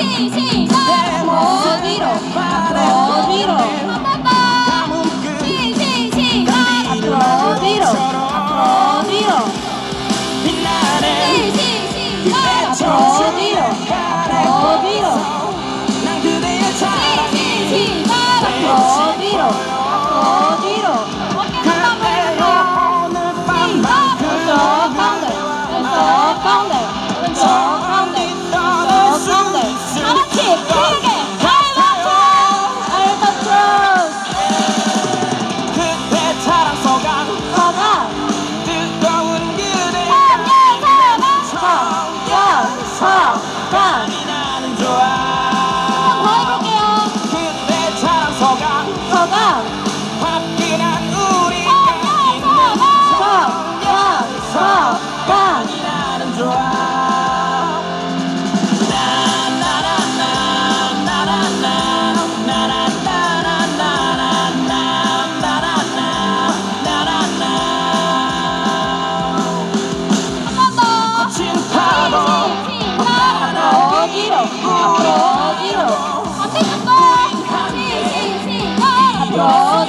Hey. sí.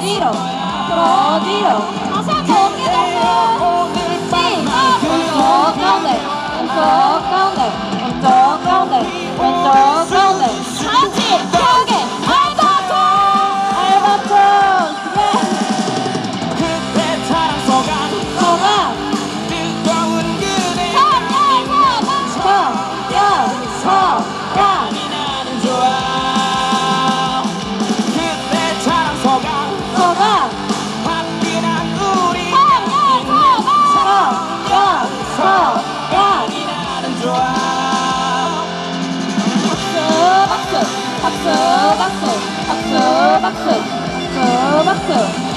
Odiro. Odiro. 박수 박수 박수 박수 박수. 박수